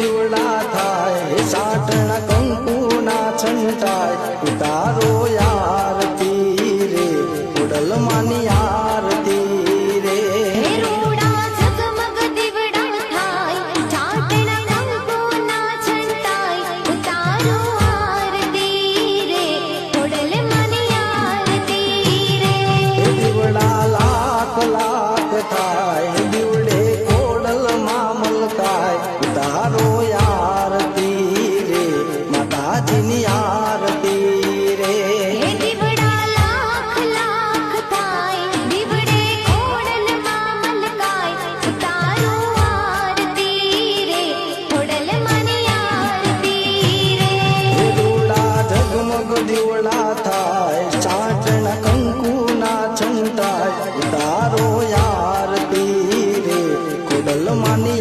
પીવડા થાય સાટણા કંકુના છંટાય તારો યાર તીરે ઉડલ માની તારો યાર તીરે કુડલ માની